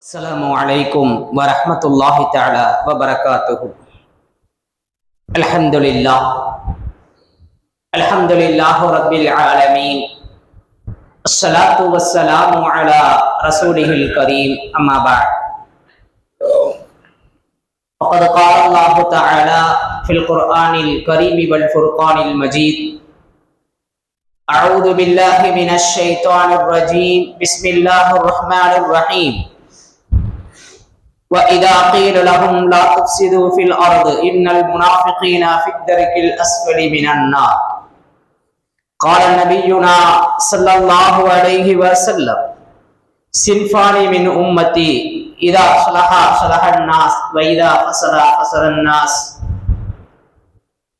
السلام عليكم ورحمة الله تعالى وبركاته. الحمد لله الحمد لله رب العالمين. الصلاة والسلام على رسوله الكريم أما بعد. فقد قال الله تعالى في القرآن الكريم والفرقان المجيد أعوذ بالله من الشيطان الرجيم. بسم الله الرحمن الرحيم. وإذا قيل لهم لا تفسدوا في الأرض إن المنافقين في الدرك الأسفل من النار قال نبينا صلى الله عليه وسلم صنفان من أمتي إذا صلح صلح الناس وإذا فسد فسد الناس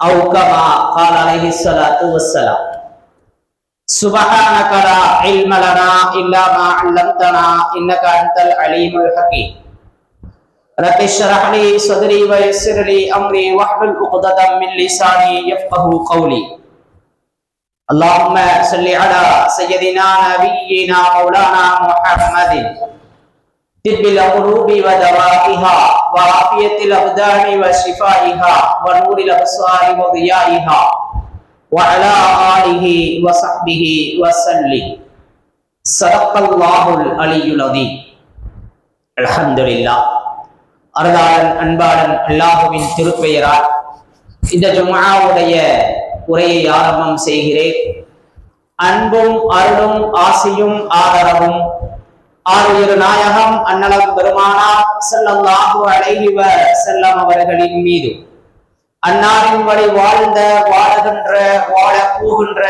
أو كما قال عليه الصلاة والسلام سبحانك لا علم لنا إلا ما علمتنا إنك أنت العليم الحكيم رب اشرح لي صدري ويسر لي أمري واحلل عقدة من لساني يفقه قولي. اللهم صل على سيدنا نبينا مولانا محمد. طب القلوب ودوائها وعافية الأبدان وشفائها ونور الأبصار وضيائها وعلى آله وصحبه وسلم. صدق الله العلي العظيم. الحمد لله. அருளாளன் அன்பாளன் அல்லாஹுவின் திருப்பெயரால் இந்த ஜுமாவுடைய உரையை ஆரம்பம் செய்கிறேன். அன்பும் அருளும் ஆசையும் ஆதரவும் ஆறுயிர் நாயகம் அன்னலம் பெருமானார் ஸல்லல்லாஹு அழகிவ செல்லம் அவர்களின் மீது. அன்னாரின் வழி வாழ்ந்த வாழுகின்ற வாழ போகின்ற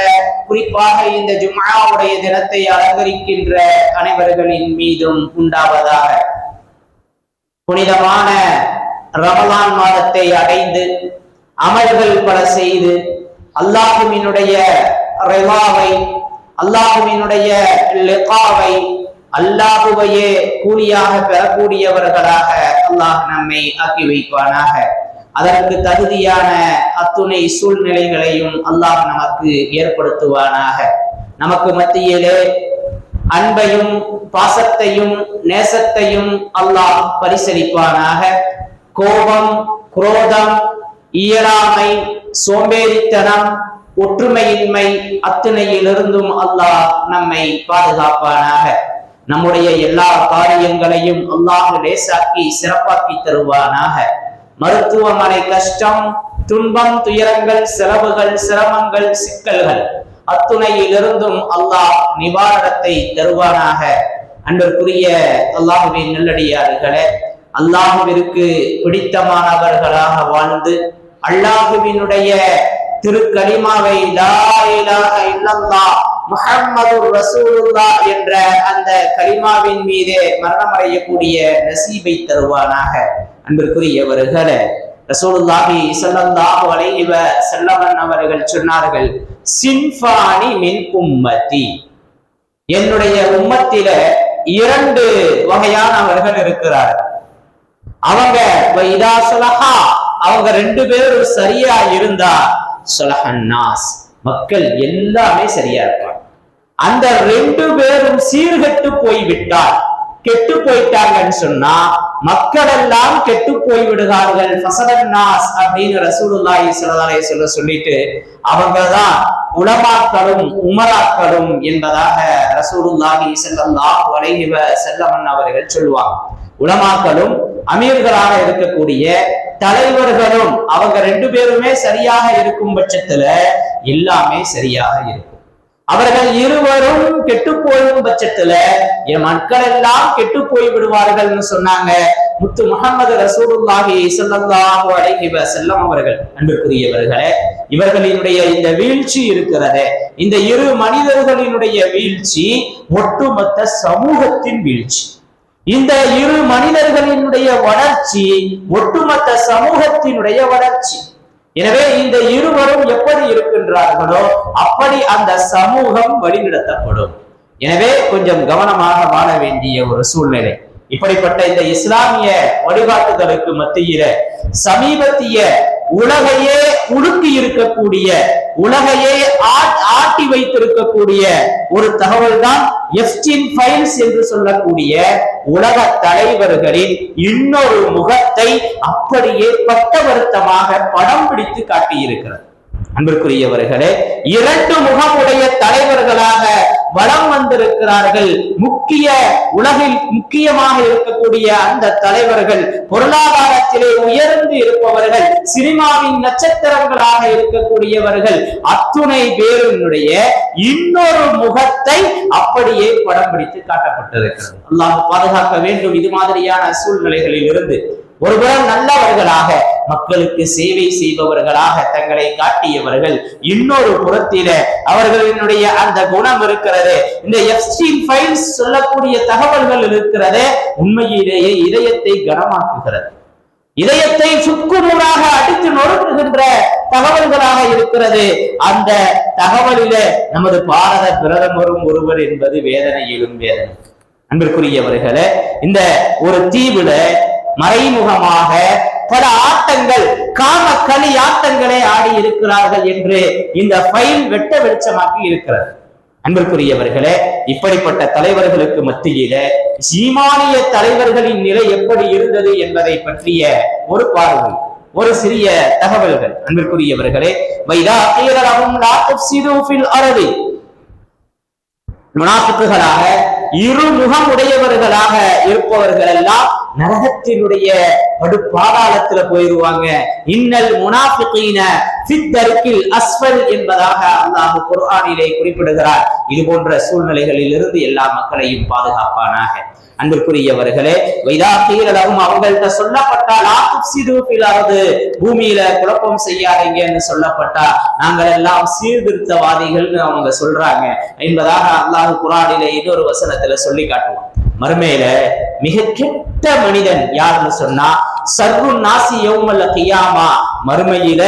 குறிப்பாக இந்த ஜுமாவுடைய தினத்தை அலங்கரிக்கின்ற அனைவர்களின் மீதும் உண்டாவதாக. புனிதமான ரமலான் மாதத்தை அடைந்து அமல்கள் பல செய்து அல்லாஹுவினுடைய ரெவாவை அல்லாஹுவினுடைய லெகாவை அல்லாஹுவையே கூலியாக பெறக்கூடியவர்களாக அல்லாஹ் நம்மை ஆக்கி வைப்பானாக. அதற்கு தகுதியான அத்துணை சூழ்நிலைகளையும் அல்லாஹ் நமக்கு ஏற்படுத்துவானாக. நமக்கு மத்தியிலே அன்பையும் பாசத்தையும் நேசத்தையும் அல்லாஹ் பரிசளிப்பானாக. கோபம் குரோதம் இயலாமை சோம்பேறித்தனம் ஒற்றுமையின்மை அத்தனையிலிருந்தும் அல்லாஹ் நம்மை பாதுகாப்பானாக. நம்முடைய எல்லா காரியங்களையும் அல்லாஹ் லேசாக்கி சிறப்பாக்கி தருவானாக. மருத்துவமனை கஷ்டம் துன்பம் துயரங்கள் செலவுகள் சிரமங்கள் சிக்கல்கள் அத்துணையிலிருந்தும் அல்லாஹ் நிவாரணத்தை தருவானாக. அன்பிற்குரிய அல்லாஹுவின் நல்லடியார்களே அல்லாஹுவிற்கு பிடித்தமானவர்களாக வாழ்ந்து அல்லாஹுவினுடைய திருக்கலிமாவை லா முஹம்மது ரசூலுல்லா என்ற அந்த கலிமாவின் மீதே மரணமடையக்கூடிய நசீபை தருவானாக. அன்பிற்குரியவர்களே ரசூலுல்லாஹி ஸல்லல்லாஹு அலைஹி செல்லவன் அவர்கள் சொன்னார்கள் சின்ஃபானி மின் உம்மத்தி என்னுடைய உம்மத்தில இரண்டு வகையானவர்கள் இருக்கிறார் அவங்க வைதா சுலஹா அவங்க ரெண்டு பேரும் சரியா இருந்தா சுலஹன்னாஸ் மக்கள் எல்லாமே சரியா இருப்பாங்க. அந்த ரெண்டு பேரும் சீர்கட்டு போய்விட்டார் கெட்டு போயிட்டாங்கன்னு சொன்னா மக்கள் எல்லாம் கெட்டு போய் விடுகிறார்கள் ஃபசரன்னாஸ் அப்படின்னு ரசூலுல்லாஹி ஸல்லல்லாஹு சொல்ல வஸல்லம் சொல்லிட்டு அவங்கதான் உலமாக்களும் உமராக்களும் என்பதாக ரசூலுல்லாஹி ஸல்லல்லாஹு அலைஹி செல்லமன் அவர்கள் சொல்லுவாங்க. உலமாக்களும் அமீர்களாக இருக்கக்கூடிய தலைவர்களும் அவங்க ரெண்டு பேருமே சரியாக இருக்கும் பட்சத்துல எல்லாமே சரியாக இருக்கும். அவர்கள் இருவரும் கெட்டு போயும் பட்சத்துல என் மக்கள் எல்லாம் கெட்டு போய் விடுவார்கள்னு சொன்னாங்க. முத்து முகமது ரசூலுல்லாஹி ஸல்லல்லாஹு அலைஹி வஸல்லம் அவர்கள் அன்புக்குரியவர்களே இவர்களினுடைய இந்த வீழ்ச்சி இருக்கிறதே. இந்த இரு மனிதர்களினுடைய வீழ்ச்சி ஒட்டுமொத்த சமூகத்தின் வீழ்ச்சி. இந்த இரு மனிதர்களினுடைய வளர்ச்சி ஒட்டுமொத்த சமூகத்தினுடைய வளர்ச்சி. எனவே இந்த இருவரும் எப்படி இருக்கின்றார்களோ அப்படி அந்த சமூகம் வழிநடத்தப்படும். எனவே கொஞ்சம் கவனமாக வாழ வேண்டிய ஒரு சூழ்நிலை. இப்படிப்பட்ட இந்த இஸ்லாமிய வழிகாட்டுதலுக்கு மத்தியில சமீபத்திய உலகையே உலுக்கி இருக்கக்கூடிய உலகையே ஆட்டி வைத்திருக்கக்கூடிய ஒரு தகவல் தான் எஃப்டின் ஃபைல்ஸ் என்று சொல்லக்கூடிய உலக தலைவர்களின் இன்னொரு முகத்தை அப்படியே பட்டவருத்தமாக படம் பிடித்து காட்டியிருக்கிறது. அன்பிற்குரியவர்களே இரண்டு முகமுடைய தலைவர்களாக வளம் வந்திருக்கிறார்கள். முக்கிய உலகில் முக்கியமாக இருக்கக்கூடிய அந்த தலைவர்கள் பொருளாதாரத்திலே உயர்ந்து இருப்பவர்கள் சினிமாவின் நட்சத்திரங்களாக இருக்கக்கூடியவர்கள். அத்துணை பேருனுடைய இன்னொரு முகத்தை அப்படியே படம் பிடித்து காட்டப்பட்டிருக்கிறது. அல்லாஹ் பாதுகாக்க வேண்டும். இது மாதிரியான சூழ்நிலைகளில் இருந்து ஒருபுறம் நல்லவர்களாக மக்களுக்கு சேவை செய்பவர்களாக தங்களை காட்டியவர்கள் இன்னொரு புறத்தில அவர்களினுடைய அந்த குணம் இருக்கிறது. இந்த எஃப்ஸ்டீன் ஃபைல்ஸ் சொல்லக்கூடிய தகவல்கள் இருக்கிறது உண்மையிலேயே இதயத்தை கனமாக்குகிறது. இதயத்தை சுக்குநூறாக அடித்து நொறுக்குகின்ற தகவல்களாக இருக்கிறது. அந்த தகவலில நமது பாரத பிரதமரும் ஒருவர் என்பது வேதனையிலும் வேதனை. அன்பிற்குரியவர்களே இந்த ஒரு தீவுல மறைமுகமாக பல ஆட்டங்கள் காம களி ஆட்டங்களை ஆடி இருக்கிறார்கள் என்று இந்த ஃபைல் வெட்ட வெளிச்சமாக்கி இருக்கிறது. அன்பிற்குரியவர்களே இப்படிப்பட்ட தலைவர்களுக்கு மத்தியில சீமானிய தலைவர்களின் நிலை எப்படி இருந்தது என்பதை பற்றிய ஒரு பார்வை ஒரு சிறிய தகவல்கள். அன்பிற்குரியவர்களே வைதா கீரலகும் லா துஃப்சிது முனாஃபிக்குகளாக இருமுகம் உடையவர்களாக இருப்பவர்கள் எல்லாம் நரகத்தினுடைய படுபாதாளத்துல போயிருவாங்க. இன்னல் முனாபிகீன சித்தர்க்கில் அஸ்வல் என்பதாக அல்லாஹ் குர்ஆனிலே குறிப்பிடுகிறார். இது போன்ற சூழ்நிலைகளில் இருந்து எல்லா மக்களையும் பாதுகாப்பானாக. அன்பிற்குரியவர்களே வைதாக்கீரளவும் அவங்கள்ட்ட சொல்லப்பட்டால் ஆத்துசிதுபிலாவது பூமியில குழப்பம் செய்யாதீங்கன்னு சொல்லப்பட்டா நாங்கள் எல்லாம் சீர்திருத்தவாதிகள்னு அவங்க சொல்றாங்க. என்பதாக அல்லாஹ் குரானிலே இன்னொரு வசனத்துல சொல்லி காட்டுவோம் மறுமையில மிக கெட்ட மனிதன் யாருன்னு சொன்னா சர்வு நாசி யௌமல்ல கியாமா. மறுமையில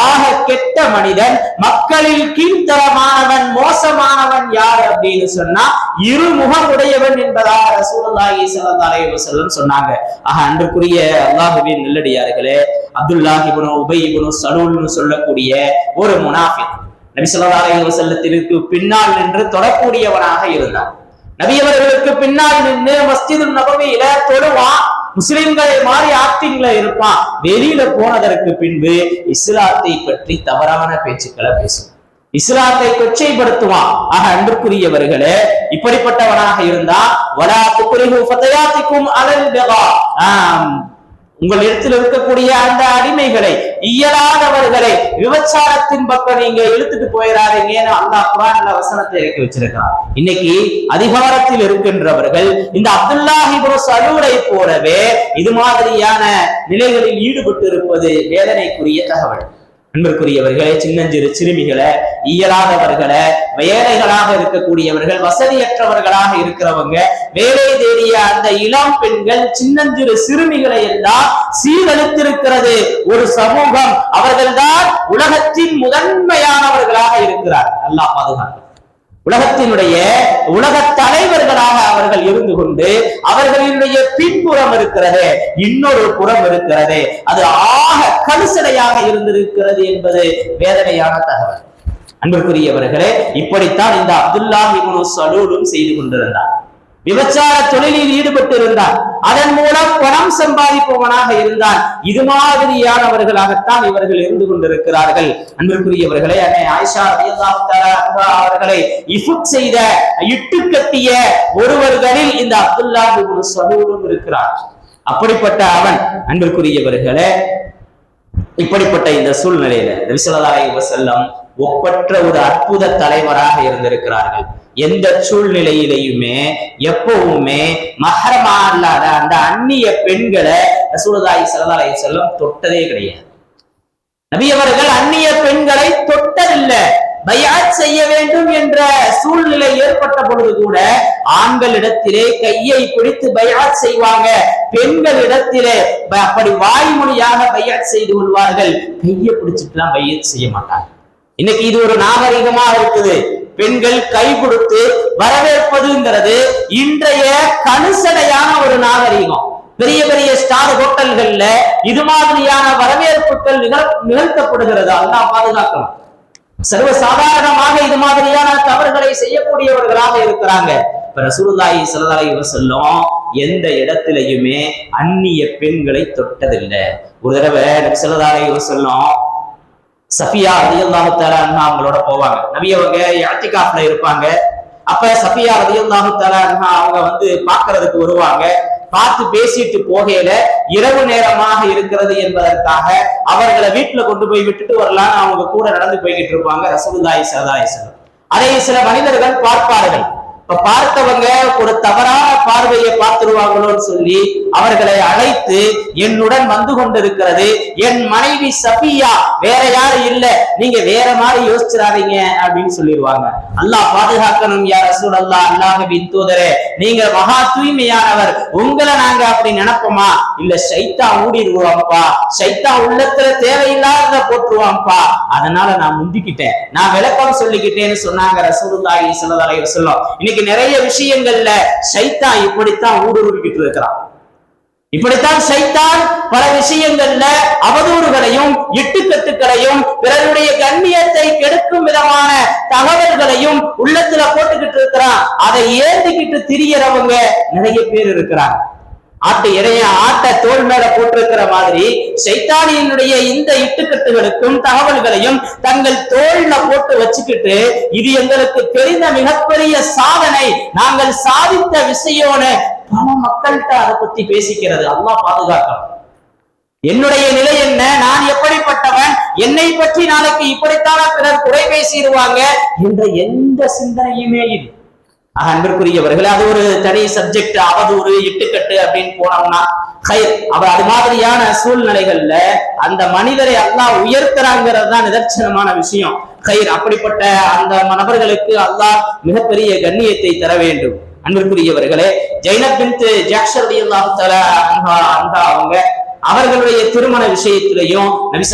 ஆக கெட்ட மனிதன் மக்களில் கீழ்த்தரமானவன் மோசமானவன் யார் அப்படின்னு சொன்னா இருமுகம் உடையவன் என்பதாக ரசூலுல்லாஹி ஸல்லல்லாஹு அலைஹி வஸல்லம் சொன்னாங்க. ஆக அன்றுக்குரிய அல்லாஹுவின் நல்லடியார்களே அப்துல்லாஹி இப்னு உபை இப்னு சலூல்னு சொல்லக்கூடிய ஒரு முனாஃபிக் நபி ஸல்லல்லாஹு அலைஹி வஸல்லத்திற்கு பின்னால் நின்று தொடக்கூடியவனாக இருந்தான். நபியவர்களுக்கு பின்னால் நின்று மஸ்ஜிது நபவியில தொழுவான் முஸ்லிம்களை மாறி ஆக்டிங்ல இருப்பான் வெளியில போனதற்கு பின்பு இஸ்லாத்தை பற்றி தவறான பேச்சுக்களை பேசும். இஸ்லாத்தை கொச்சைப்படுத்துவான் ஆக அன்புக்குரியவர்களே இப்படிப்பட்டவனாக இருந்தா வலா துக்குரிஹு ஃபதயாத்திக்கும் அலல் பெகா உங்கள் இடத்தில் இருக்கக்கூடிய அந்த அடிமைகளை இயலாதவர்களை விபச்சாரத்தின் பக்கம் நீங்க இழுத்துட்டு போயிடாதீங்கன்னு அல்லா குரான் வசனத்தை இறக்கி வச்சிருக்கான் இன்னைக்கு அதிகாரத்தில் இருக்கின்றவர்கள் இந்த அப்துல்லாஹி சலூரை போலவே இது மாதிரியான நிலைகளில் ஈடுபட்டு இருப்பது வேதனைக்குரிய தகவல். அன்பிற்குரியவர்களே சின்னஞ்சிறு சிறுமிகளை இயலாதவர்களை வேலைகளாக இருக்கக்கூடியவர்கள் வசதியற்றவர்களாக இருக்கிறவங்க வேலை தேடிய அந்த இளம் பெண்கள் சின்னஞ்சிறு சிறுமிகளை எல்லாம் சீரழித்திருக்கிறது. ஒரு சமூகம் அவர்கள்தான் உலகத்தின் முதன்மையானவர்களாக இருக்கிறார் நல்லா பாதுகாப்பு உலகத்தினுடைய உலக தலைவர்களாக அவர்கள் இருந்து கொண்டு அவர்களினுடைய பின்புறம் இருக்கிறது இன்னொரு புறம் இருக்கிறது. அது ஆக கலுசடையாக இருந்திருக்கிறது என்பது வேதனையான தகவல். அன்பிற்குரியவர்களே இப்படித்தான் இந்த அப்துல்லாஹி சலூலும் செய்து கொண்டிருந்தார். விபச்சார தொழிலில் ஈடுபட்டு இருந்தார் அதன் மூலம் பணம் சம்பாதிப்பவனாக இருந்தான் இது மாதிரியானவர்களாகத்தான் இவர்கள் இருந்து கொண்டிருக்கிறார்கள். அன்பிற்குரியவர்களே அன்னை ஆயிஷா அவர்களை இஃபுட் செய்த இட்டு கட்டிய ஒருவர்களில் இந்த அப்துல்லா சலூலும் இருக்கிறார். அப்படிப்பட்ட அவன் அன்பிற்குரியவர்களே இப்படிப்பட்ட இந்த சூழ்நிலையில ரவிசலதாய் செல்லம் ஒப்பற்ற ஒரு அற்புத தலைவராக இருந்திருக்கிறார்கள். எந்த சூழ்நிலையிலையுமே எப்பவுமே மகரமா இல்லாத அந்த அந்நிய பெண்களை ரசூலதாய் சரதாலய செல்லம் தொட்டதே கிடையாது. நபியவர்கள் அந்நிய பெண்களை தொட்டதில்லை. பயாத் செய்ய வேண்டும் என்ற சூழ்நிலை ஏற்பட்ட பொழுது கூட ஆண்களிடத்திலே கையை பிடித்து பயாத் செய்வாங்க. பெண்களிடத்திலே அப்படி வாய்மொழியாக பயாத் செய்து கொள்வார்கள். கையை பிடிச்சிட்டுலாம் பையத் செய்ய மாட்டாங்க. இன்னைக்கு இது ஒரு நாகரிகமா இருக்குது. பெண்கள் கை கொடுத்து வரவேற்பதுங்கிறது இன்றைய கனுசடையான ஒரு நாகரிகம். பெரிய பெரிய ஸ்டார் ஹோட்டல்கள்ல இது மாதிரியான வரவேற்புகள் நிகழ் நிகழ்த்தப்படுகிறது? அதான் பாதுகாக்கணும். சர்வ சாதாரணமாக இது மாதிரியான தவறுகளை செய்யக்கூடியவர்களாக இருக்கிறாங்க. இப்ப ரசூலுல்லாஹி ஸல்லல்லாஹு அலைஹி வஸல்லம் எந்த இடத்திலையுமே அந்நிய பெண்களை தொட்டதில்லை. ஒரு தடவை நபி ஸல்லல்லாஹு அலைஹி வஸல்லம் சஃபியா ரலியல்லாஹு தஆலா அவங்களோட போவாங்க. நபி அவங்க இஅ்திகாஃப்ல இருப்பாங்க. அப்ப சஃபியா ரலியல்லாஹு தஆலா அவங்க வந்து பாக்குறதுக்கு வருவாங்க. பார்த்து பேசிட்டு போகையில இரவு நேரமாக இருக்கிறது என்பதற்காக அவர்களை வீட்டுல கொண்டு போய் விட்டுட்டு வரலாம்னு அவங்க கூட நடந்து போய்கிட்டு இருப்பாங்க. ரசூலுல்லாஹி ஸல்லல்லாஹு அதை சில மனிதர்கள் பார்ப்பார்கள். இப்ப பார்த்தவங்க ஒரு தவறான பார்வையை பார்த்துருவாங்களோன்னு சொல்லி அவர்களை அழைத்து என்னுடன் வந்து கொண்டிருக்கிறது. என் மனைவி சபியா வேற யாரும் இல்ல. நீங்க வேற மாதிரி யோசிச்சிடாதீங்க அப்படின்னு சொல்லிடுவாங்க. அல்லாஹ் பாதுகாக்கணும் யார் ரசூல் அல்லாஹ் அல்லாஹ்வின் தூதரே. நீங்க மகா தூய்மையானவர். உங்களை நாங்க அப்படி நினைப்போமா? இல்ல சைத்தா ஊடிடுவான்ப்பா சைத்தா உள்ளத்துல தேவையில்லாத போட்டுருவான்ப்பா. அதனால நான் முந்திக்கிட்டேன். நான் விளக்கம் சொல்லிக்கிட்டேன்னு சொன்னாங்க ரசூலுல்லாஹி ஸல்லல்லாஹு அலைஹி வஸல்லம். இன்னைக்கு நிறைய விஷயங்கள்ல சைத்தா இப்படித்தான் ஊடுருவிக்கிட்டு இருக்கிறான். இப்படித்தான் சைத்தான் பல விஷயங்கள்ல அவதூறுகளையும் இட்டுக்கத்துக்களையும் பிறருடைய கண்ணியத்தை கெடுக்கும் விதமான தகவல்களையும் உள்ளத்துல போட்டுக்கிட்டு இருக்கிறான். அதை ஏந்திக்கிட்டு திரியறவங்க நிறைய பேர் இருக்கிறாங்க. ஆட்டு இறைய ஆட்ட தோல் மேல போட்டிருக்கிற மாதிரி சைத்தானியினுடைய இந்த இட்டுக்கட்டுகளுக்கும் தகவல்களையும் தங்கள் தோல்ல போட்டு வச்சுக்கிட்டு இது எங்களுக்கு தெரிந்த மிகப்பெரிய சாதனை. நாங்கள் சாதித்த விஷயம்னு பல மக்கள்கிட்ட அதை பத்தி பேசிக்கிறது. அல்லா பாதுகாக்கணும். என்னுடைய நிலை என்ன? நான் எப்படிப்பட்டவன்? என்னை பற்றி நாளைக்கு இப்படித்தான பிறர் குறை பேசிடுவாங்க என்ற எந்த சிந்தனையுமே இல்லை. அன்பிற்குரியவர்களே அது ஒரு தனி சப்ஜெக்ட் அவதூறு இட்டுக்கட்டு அப்படின்னு போனோம்னா ஹயர் அவர் அது மாதிரியான சூழ்நிலைகள்ல அந்த மனிதரை அல்லாஹ் உயர்த்துறாங்கிறது தான் நிதர்சனமான விஷயம். ஹயர் அப்படிப்பட்ட அந்த நபர்களுக்கு அல்லாஹ் மிகப்பெரிய கண்ணியத்தை தர வேண்டும். அன்பிற்குரியவர்களே ஜைனப் பின்த் ஜாக்ஷர் அன்ஹா அன்ஹா அவங்க அவர்களுடைய திருமண விஷயத்திலையும் நபி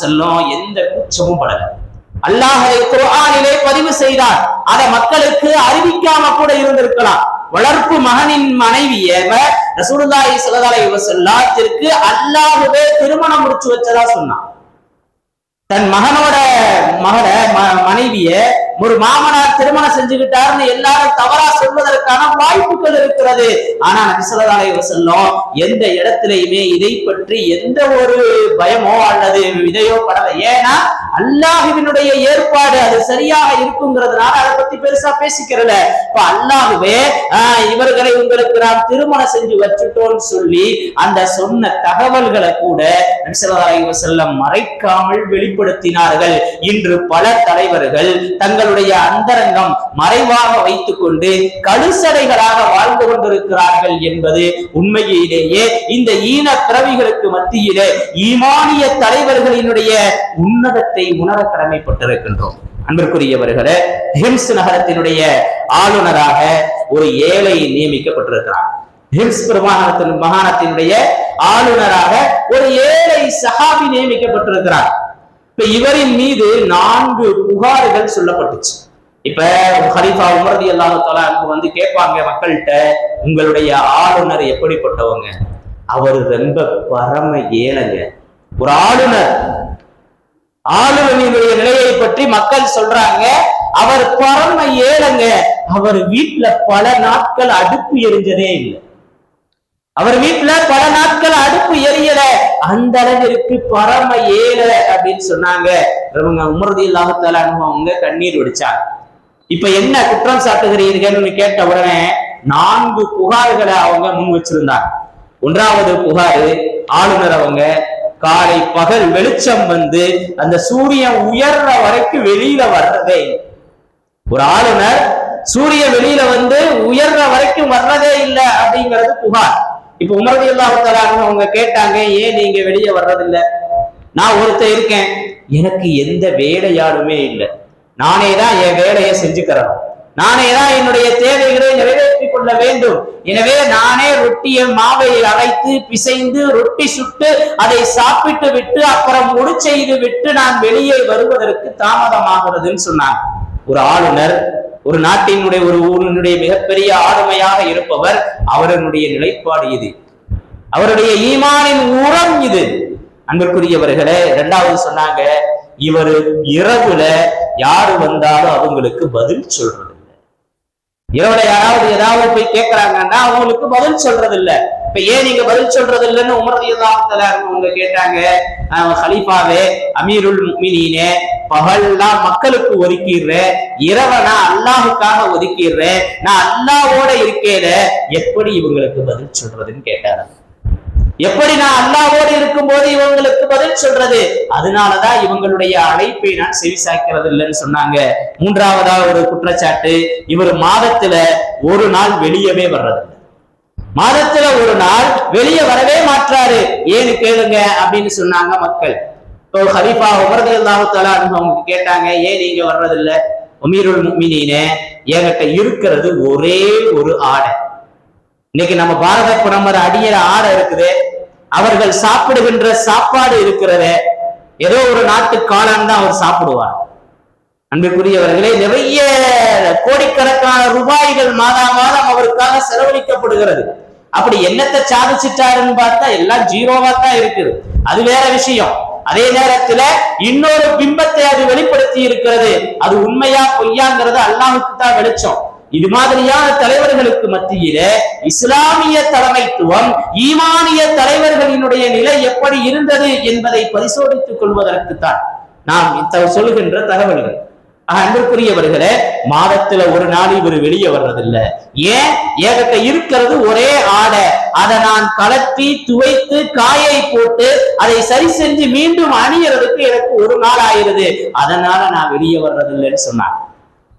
செல்லும் எந்த குற்றமும் படல. அல்லாஹ் குரானிலே பதிவு செய்தார். அதை மக்களுக்கு அறிவிக்காம கூட இருந்திருக்கலாம். வளர்ப்பு மகனின் மனைவிய ரசூலுல்லாஹி ஸல்லல்லாஹு அலைஹி வஸல்லத்திற்கு அல்லாஹ்வே திருமணம் முடிச்சு வச்சதா சொன்னான். தன் மகனோட மகன ம- மனைவிய ஒரு மாமனார் திருமணம் செஞ்சுக்கிட்டாருன்னு எல்லாரும் தவறா சொல்வதற்கான வாய்ப்புகள் இருக்கிறது. ஆனா நபிசல்லாலை செல்லும் எந்த இடத்திலையுமே இதை பற்றி எந்த ஒரு பயமோ அல்லது இதையோ படல. ஏன்னா அல்லாஹுவினுடைய ஏற்பாடு அது சரியாக இருக்குங்கிறதுனால அதை பத்தி பெருசா பேசிக்கிறல. இப்ப அல்லாஹுவே இவர்களை உங்களுக்கு நாம் திருமணம் செஞ்சு வச்சுட்டோம்னு சொல்லி அந்த சொன்ன தகவல்களை கூட நபிசல்லாலை செல்லம் மறைக்காமல் வெளிப்படுத்தினார்கள். இன்று பல தலைவர்கள் தங்களுடைய அந்தரங்கம் மறைவாக வைத்துக் கொண்டு கழுசடைகளாக வாழ்ந்து கொண்டிருக்கிறார்கள் என்பது உண்மையிலேயே இந்த ஈன பிறவிகளுக்கு மத்தியிலே ஈமானிய தலைவர்களினுடைய உன்னதத்தை உணர கடமைப்பட்டிருக்கின்றோம். அன்பிற்குரியவர்களே ஹிம்ஸ் நகரத்தினுடைய ஆளுநராக ஒரு ஏழை நியமிக்கப்பட்டிருக்கிறார். ஹிம்ஸ் பிரமாணத்தின் மாகாணத்தினுடைய ஆளுநராக ஒரு ஏழை சஹாபி நியமிக்கப்பட்டிருக்கிறார். இப்ப இவரின் மீது நான்கு புகார்கள் சொல்லப்பட்டுச்சு. இப்ப ஹரிஃபா உமரதி அல்லாஹு வந்து கேட்பாங்க மக்கள்கிட்ட உங்களுடைய ஆளுநர் எப்படிப்பட்டவங்க? அவர் ரொம்ப பரம ஏழைங்க. ஒரு ஆளுநர் ஆளுநரினுடைய நிலையை பற்றி மக்கள் சொல்றாங்க. அவர் பரம ஏழங்க. அவர் வீட்டுல பல நாட்கள் அடுப்பு எரிஞ்சதே இல்லை. அவர் வீட்டுல பல நாட்கள் அடுப்பு எரியல. அந்த அளவிற்கு பரம ஏழை அப்படின்னு சொன்னாங்க. இவங்க உமரதி இல்லாமத்தால அவங்க கண்ணீர் வடிச்சாங்க. இப்ப என்ன குற்றம் சாட்டுகிறீர்கள்னு கேட்ட உடனே நான்கு புகார்களை அவங்க முன் வச்சிருந்தாங்க. ஒன்றாவது புகாரு ஆளுநர் அவங்க காலை பகல் வெளிச்சம் வந்து அந்த சூரியன் உயர்ற வரைக்கும் வெளியில வர்றதே. ஒரு ஆளுநர் சூரியன் வெளியில வந்து உயர்ற வரைக்கும் வர்றதே இல்லை அப்படிங்கிறது புகார். இப்ப உமரதி அல்லாஹால அவங்க கேட்டாங்க ஏன் நீங்க வெளியே வர்றதில்ல? நான் ஒருத்தர் இருக்கேன். எனக்கு எந்த வேலையாலுமே இல்லை. நானே தான் என் வேலையை செஞ்சுக்கிறேன். நானே தான் என்னுடைய தேவைகளை நிறைவேற்றிக் கொள்ள வேண்டும். எனவே நானே ரொட்டியை மாவை அரைத்து பிசைந்து ரொட்டி சுட்டு அதை சாப்பிட்டு விட்டு அப்புறம் முடி செய்து விட்டு நான் வெளியே வருவதற்கு தாமதமாகிறதுன்னு சொன்னாங்க. ஒரு ஆளுநர் ஒரு நாட்டினுடைய ஒரு ஊரினுடைய மிகப்பெரிய ஆளுமையாக இருப்பவர் அவரனுடைய நிலைப்பாடு இது. அவருடைய ஈமானின் உரம் இது. அன்பிற்குரியவர்களே இரண்டாவது சொன்னாங்க இவர் இரவுல யாரு வந்தாலும் அவங்களுக்கு பதில் சொல்றது. இரவுல யாராவது ஏதாவது போய் கேட்கறாங்கன்னா அவங்களுக்கு பதில் சொல்றது இல்ல இப்ப ஏன் நீங்க பதில் சொல்றது இல்லைன்னு உமரதியல்லாமத்துல அவங்க கேட்டாங்க. ஹலீஃபாவே அமீருல் மீனே பகல்லாம் மக்களுக்கு ஒதுக்கிடுறேன் இரவை நான் அல்லாஹுக்காக ஒதுக்கிடுறேன் நான் அல்லாவோட இருக்கேல எப்படி இவங்களுக்கு பதில் சொல்றதுன்னு கேட்டாரு எப்படி நான் அல்லாவோடு இருக்கும்போது இவங்களுக்கு பதில் சொல்றது? அதனாலதான் இவங்களுடைய அழைப்பை நான் செவிசாய்க்கிறது இல்லைன்னு சொன்னாங்க. மூன்றாவதா ஒரு குற்றச்சாட்டு இவர் மாதத்துல ஒரு நாள் வெளியவே வர்றது மாதத்துல ஒரு நாள் வெளியே வரவே மாற்றாரு ஏன்னு கேளுங்க அப்படின்னு சொன்னாங்க மக்கள். இப்போ ஹரிஃபா உமரது அல்லாஹால அவங்க கேட்டாங்க ஏன் நீங்க வர்றதில்ல? உமீருள் முக்மினீனே என்கிட்ட இருக்கிறது ஒரே ஒரு ஆடை. இன்னைக்கு நம்ம பாரத பிரதமர் அடியிற ஆடை இருக்குது. அவர்கள் சாப்பிடுகின்ற சாப்பாடு இருக்கிறதே. ஏதோ ஒரு நாட்டு காளான் தான் அவர் சாப்பிடுவார். அன்புக்குரியவர்களே நிறைய கோடிக்கணக்கான ரூபாய்கள் மாதா மாதம் அவருக்காக செலவழிக்கப்படுகிறது. அப்படி என்னத்தை சாதிச்சிட்டாருன்னு பார்த்தா எல்லாம் ஜீரோவா தான் இருக்குது. அது வேற விஷயம். அதே நேரத்துல இன்னொரு பிம்பத்தை அது வெளிப்படுத்தி இருக்கிறது. அது உண்மையா பொய்யாங்கிறது அல்லாஹுக்கு தான் வெளிச்சம். இது மாதிரியான தலைவர்களுக்கு மத்தியில இஸ்லாமிய தலைமைத்துவம் ஈமானிய தலைவர்களினுடைய நிலை எப்படி இருந்தது என்பதை பரிசோதித்துக் கொள்வதற்குத்தான் நாம் சொல்லுகின்ற தகவல்கள். ஆக, அன்பிற்குரியவர்களே மாதத்துல ஒரு நாள் இவர் வெளியே வர்றதில்ல. ஏன்? ஏகட்ட இருக்கிறது ஒரே ஆடை. அதை நான் கலட்டி துவைத்து காயை போட்டு அதை சரி செஞ்சு மீண்டும் அணியறதுக்கு எனக்கு ஒரு நாள் ஆயிருது. அதனால நான் வெளியே வர்றதில்லைன்னு சொன்னாங்க.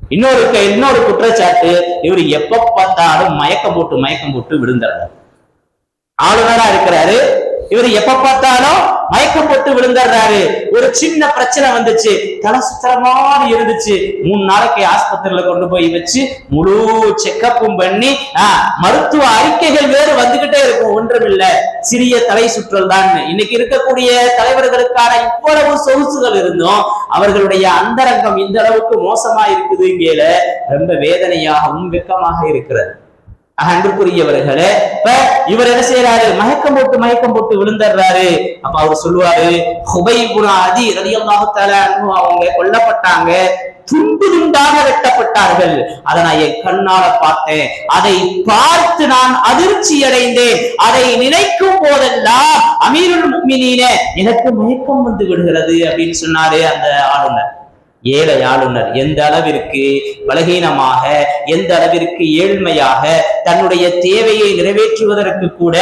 இன்னொரு இன்னொரு குற்றச்சாட்டு இவர் எப்ப பார்த்தாலும் மயக்கம் போட்டு மயக்கம் போட்டு விழுந்துறாரு. ஆளுநரா இருக்கிறாரு. இவர் எப்ப பார்த்தாலும் மயக்கம் போட்டு விழுந்துடுறாரு. ஒரு சின்ன பிரச்சனை வந்துச்சு. தலை இருந்துச்சு. மூணு நாளைக்கு ஆஸ்பத்திரியில கொண்டு போய் வச்சு முழு செக்கப்பும் பண்ணி ஆஹ், மருத்துவ அறிக்கைகள் வேறு வந்துகிட்டே இருக்கும். ஒன்றுமில்லை. சிறிய தலை சுற்றல் தான். இன்னைக்கு இருக்கக்கூடிய தலைவர்களுக்கான இவ்வளவு சொகுசுகள் இருந்தும் அவர்களுடைய அந்தரங்கம் இந்த அளவுக்கு மோசமா இருக்குதுங்கல ரொம்ப வேதனையாகவும் வெக்கமாக இருக்கிறது. அன்புக்குரியவர்களே இப்ப இவர் என்ன செய்யறாரு மயக்கம் போட்டு மயக்கம் போட்டு விழுந்துடுறாரு. அப்ப அவர் சொல்லுவாரு ஹுபைபுரா அதி ரலியல்லாஹு அவங்க கொல்லப்பட்டாங்க. துண்டு துண்டாக வெட்டப்பட்டார்கள். அதை நான் என் கண்ணால பார்த்தேன். அதை பார்த்து நான் அதிர்ச்சி அடைந்தேன். அதை நினைக்கும் போதெல்லாம் அமீருல் முக்மினீன எனக்கு மயக்கம் வந்து விடுகிறது அப்படின்னு சொன்னாரு அந்த ஆளுநர். ஏழை ஆளுநர் எந்த அளவிற்கு பலகீனமாக எந்த அளவிற்கு ஏழ்மையாக தன்னுடைய தேவையை நிறைவேற்றுவதற்கு கூட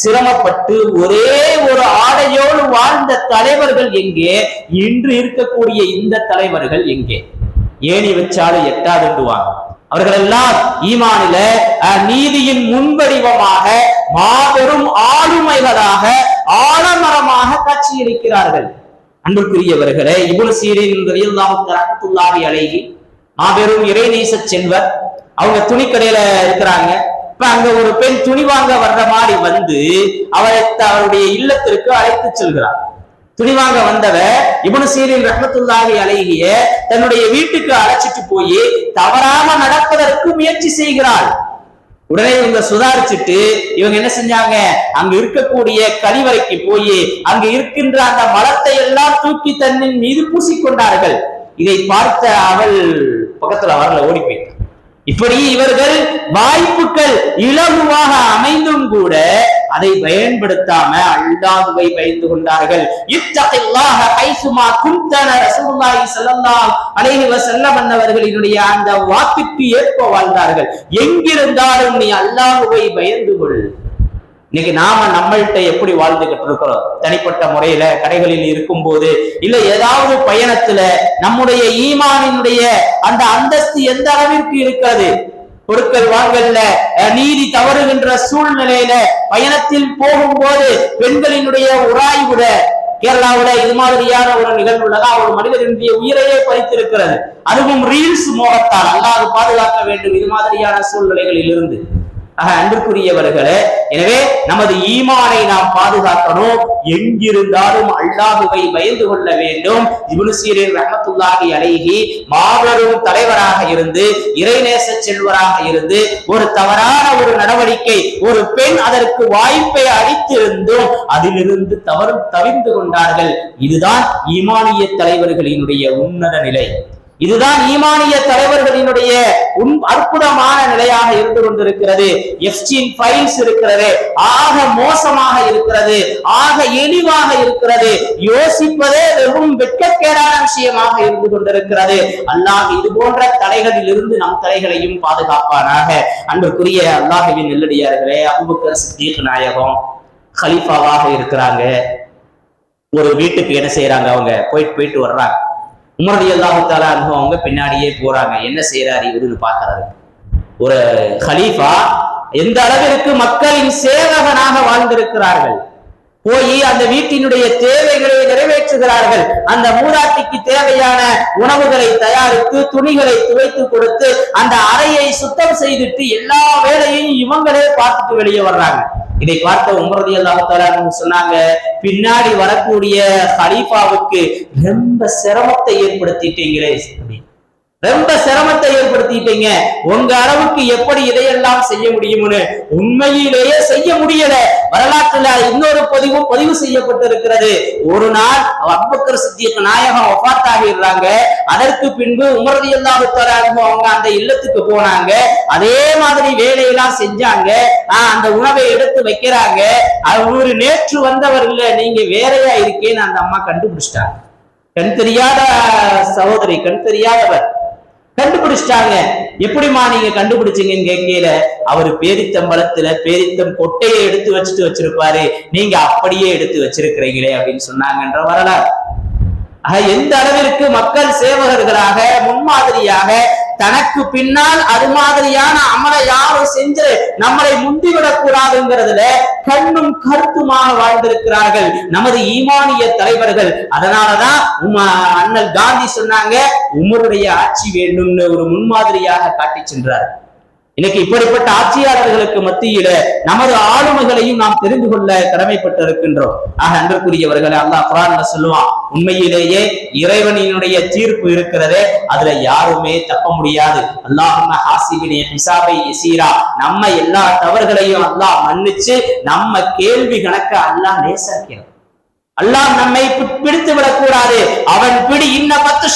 சிரமப்பட்டு ஒரே ஒரு ஆடையோடு வாழ்ந்த தலைவர்கள் எங்கே? இன்று இருக்கக்கூடிய இந்த தலைவர்கள் எங்கே? ஏணி வச்சாலும் எட்டாதுண்டுவாங்க அவர்களெல்லாம் ஈமானில அஹ், நீதியின் முன்வடிவமாக மாபெரும் ஆளுமைகளாக ஆலமரமாக காட்சியளிக்கிறார்கள். அன்புக்குரியவர்களே இபுல் சீரின் ரலியல்லாஹு அழகி மாபெரும் இறைநேச செல்வர் அவங்க துணிக்கடையில இருக்கிறாங்க. இப்ப அங்க ஒரு பெண் துணி வாங்க வர்ற மாதிரி வந்து அவரை அவருடைய இல்லத்திற்கு அழைத்து செல்கிறார். துணி வாங்க வந்தவ இப்னு சீரின் ரஹ்மத்துல்லாஹி அழகிய தன்னுடைய வீட்டுக்கு அழைச்சிட்டு போய் தவறாம நடப்பதற்கு முயற்சி செய்கிறாள். உடனே இவங்க சுதாரிச்சுட்டு இவங்க என்ன செஞ்சாங்க? அங்க இருக்கக்கூடிய கழிவறைக்கு போய் அங்க இருக்கின்ற அந்த மலத்தை எல்லாம் தூக்கி தன்னின் மீது பூசிக்கொண்டார்கள். இதை பார்த்த அவள் பக்கத்துல வரல ஓடி போயிட்டான். இப்படி இவர்கள் வாய்ப்புகள் இலகுவாக அமைந்தும் கூட அதை பயன்படுத்தாம அல்லாஹுவை பயந்து கொண்டார்கள். இத்தகைல்லாஹ ஹைசுமா குந்தன ரசூலுல்லாஹி ஸல்லல்லாஹு அலைஹி வஸல்லம் அன்னவர்களினுடைய அந்த வாக்குக்கு ஏற்ப வாழ்ந்தார்கள். எங்கிருந்தாலும் நீ அல்லாஹுவை பயந்து கொள். இன்னைக்கு நாம நம்மள்ட்ட எப்படி வாழ்ந்துகிட்டு இருக்கிறோம்? தனிப்பட்ட முறையில கடைகளில் இருக்கும் போது இல்ல ஏதாவது பயணத்துல நம்முடைய ஈமானினுடைய அந்த அந்தஸ்து எந்த அளவிற்கு இருக்காது பொருட்கள் வாங்கல்ல. நீதி தவறுகின்ற சூழ்நிலையில பயணத்தில் போகும்போது பெண்களினுடைய உராய்வுட கேரளாவில இது மாதிரியான ஒரு நிகழ்வுலதான் ஒரு மனிதனுடைய உயிரையே பறித்திருக்கிறது. அதுவும் ரீல்ஸ் மோகத்தால் அல்லாது பாதுகாக்க வேண்டும். இது மாதிரியான சூழ்நிலைகளில் இருந்து ஆக அன்பிற்குரியவர்களே எனவே நமது ஈமானை நாம் பாதுகாக்கணும். எங்கிருந்தாலும் அல்லாஹுவை பயந்து கொள்ள வேண்டும். இப்னு சீரின் ரஹமத்துல்லாஹி அலைஹி மாபெரும் தலைவராக இருந்து இறைநேச செல்வராக இருந்து ஒரு தவறான ஒரு நடவடிக்கை ஒரு பெண் அதற்கு வாய்ப்பை அளித்திருந்தும் அதிலிருந்து தவறும் தவிர்ந்து கொண்டார்கள். இதுதான் ஈமானிய தலைவர்களினுடைய உன்னத நிலை. இதுதான் ஈமானிய தலைவர்களினுடைய உன் அற்புதமான நிலையாக இருந்து கொண்டிருக்கிறது எஃப்சின் ஃபைல்ஸ் இருக்கிறது. ஆக மோசமாக இருக்கிறது. ஆக இழிவாக இருக்கிறது. யோசிப்பதே வெறும் வெட்கக்கேடான விஷயமாக இருந்து கொண்டிருக்கிறது அல்லாஹ் இது போன்ற தலைகளில் இருந்து நம் தலைகளையும் பாதுகாப்பானாக. அன்புக்குரிய அல்லாஹுவின் நெல்லடியார்களே அபுபக்கர் சித்தீக் நாயகம் ஹலீஃபாவாக இருக்கிறாங்க. ஒரு வீட்டுக்கு என்ன செய்யறாங்க அவங்க? போயிட்டு போயிட்டு வர்றாங்க. உமரதி அல்லாஹால அவங்க பின்னாடியே போறாங்க. என்ன செய்யறாரு இவருன்னு பார்க்கறாரு. ஒரு ஹலீஃபா எந்த அளவிற்கு மக்களின் சேவகனாக வாழ்ந்திருக்கிறார்கள்? போய் அந்த வீட்டினுடைய தேவைகளை நிறைவேற்றுகிறார்கள் அந்த மூதாட்டிக்கு தேவையான உணவுகளை தயாரித்து துணிகளை துவைத்து கொடுத்து அந்த அறையை சுத்தம் செய்துட்டு எல்லா வேலையையும் இவங்களே பார்த்துட்டு வெளியே வர்றாங்க. இதை பார்த்த உமரதி அல்லாஹால சொன்னாங்க பின்னாடி வரக்கூடிய ஹலீஃபாவுக்கு ரொம்ப சிரமத்தை ஏற்படுத்திட்டீங்களே. ரொம்ப சிரமத்தை ஏற்படுத்திட்டீங்க. உங்க அளவுக்கு எப்படி இதையெல்லாம் செய்ய முடியும்னு உண்மையிலேயே செய்ய முடியல. வரலாற்றுல இன்னொரு பதிவும் பதிவு செய்யப்பட்டிருக்கிறது. ஒரு நாள் அபுபக்கர் சித்திய நாயகம் ஒப்பாத்தாகிடுறாங்க அதற்கு பின்பு உமரதி அல்லாஹு அவங்க அந்த இல்லத்துக்கு போனாங்க. அதே மாதிரி வேலையெல்லாம் செஞ்சாங்க. அந்த உணவை எடுத்து வைக்கிறாங்க. ஒரு நேற்று வந்தவர் இல்ல நீங்க வேறையா இருக்கேன்னு அந்த அம்மா கண்டுபிடிச்சிட்டாங்க. கண் தெரியாத சகோதரி கண் தெரியாதவர். கண்டுபிடிச்சிட்டாங்க. எப்படிமா நீங்க கண்டுபிடிச்சீங்கன்னு கேட்கல அவர் பேரித்தம்பளத்துல பேரித்தம் கொட்டையை எடுத்து வச்சுட்டு வச்சிருப்பாரு. நீங்க அப்படியே எடுத்து வச்சிருக்கிறீங்களே அப்படின்னு சொன்னாங்கன்ற வரலாறு. எந்த அளவிற்கு மக்கள் சேவகர்களாக முன்மாதிரியாக தனக்கு பின்னால் அது மாதிரியான அமலை யாரும் செஞ்சு நம்மளை முந்திவிடக் கூடாதுங்கிறதுல கண்ணும் கருத்துமாக வாழ்ந்திருக்கிறார்கள் நமது ஈமானிய தலைவர்கள். அதனாலதான் அண்ணல் காந்தி சொன்னாங்க உமருடைய ஆட்சி வேண்டும்னு ஒரு முன்மாதிரியாக காட்டி சென்றார் இன்னைக்கு இப்படிப்பட்ட ஆட்சியாளர்களுக்கு மத்தியில நமது ஆளுமைகளையும் நாம் தெரிந்து கொள்ள கடமைப்பட்டு இருக்கின்றோம் ஆக அன்பிற்குரியவர்களை அல்லாஹ் குரான்ல சொல்லுவான் உண்மையிலேயே இறைவனினுடைய தீர்ப்பு இருக்கிறதே அதுல யாருமே தப்ப முடியாது. அல்லாஹ் ஹாசிபினே நம்ம எல்லா தவறுகளையும் அல்லாஹ் மன்னிச்சு நம்ம கேள்வி கணக்க அல்லாஹ் நேசாக்கிறான் அல்லாஹ் நம்மை பிடித்து விடக்கூடாது. அவன் பிடி இன்ன பத்து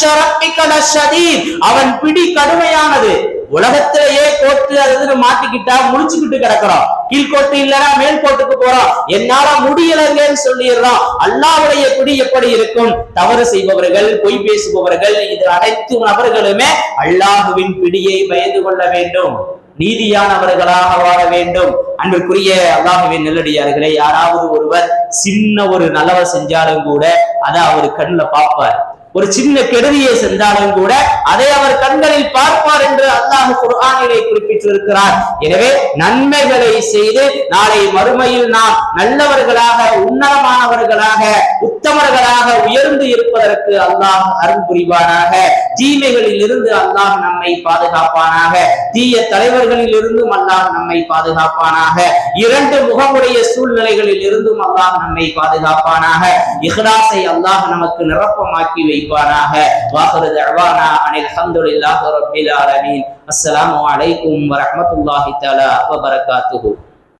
அவன் பிடி கடுமையானது. உலகத்திலேயே கோட்டு அது மாட்டிக்கிட்டா முடிச்சுக்கிட்டு கிடக்கிறோம். கீழ்கோட்டு இல்லைன்னா மேல் கோட்டுக்கு போறோம். என்னால முடியலங்கன்னு சொல்லிடுறோம். அல்லாவுடைய பிடி எப்படி இருக்கும்? தவறு செய்பவர்கள் பொய் பேசுபவர்கள் இது அனைத்து நபர்களுமே அல்லாஹுவின் பிடியை பயந்து கொள்ள வேண்டும். நீதியானவர்களாக வாழ வேண்டும். அன்பிற்குரிய அல்லாஹுவின் நெல்லடியார்களே யாராவது ஒருவர் சின்ன ஒரு நல்லவர் செஞ்சாலும் கூட அதை அவர் கண்ணுல பார்ப்பார். ஒரு சின்ன கெடுதியை சென்றாலும் கூட அதை அவர் கண்களில் பார்ப்பார் என்று அல்லாஹ் குர்ஆனிலே குறிப்பிட்டிருக்கிறார். எனவே நன்மைகளை செய்து நாளை மறுமையில் நாம் நல்லவர்களாக உன்னதமானவர்களாக உத்தமர்களாக உயர்ந்து இருப்பதற்கு அல்லாஹ் அருள் புரிவானாக. தீமைகளில் இருந்து அல்லாஹ் நம்மை பாதுகாப்பானாக. தீய தலைவர்களில் இருந்தும் அல்லாஹ் நம்மை பாதுகாப்பானாக. இரண்டு முகமுடைய சூழ்நிலைகளில் இருந்தும் அல்லாஹ் நம்மை பாதுகாப்பானாக. இஹ்லாசை அல்லாஹ் நமக்கு நிரப்பமாக்கி வை வைப்பானாக வாஹரு தஅவானா அனில் ஹம்துலில்லாஹி ரப்பில் ஆலமீன் அஸ்ஸலாமு அலைக்கும் வரஹ்மத்துல்லாஹி தஆலா வ பரகாத்துஹு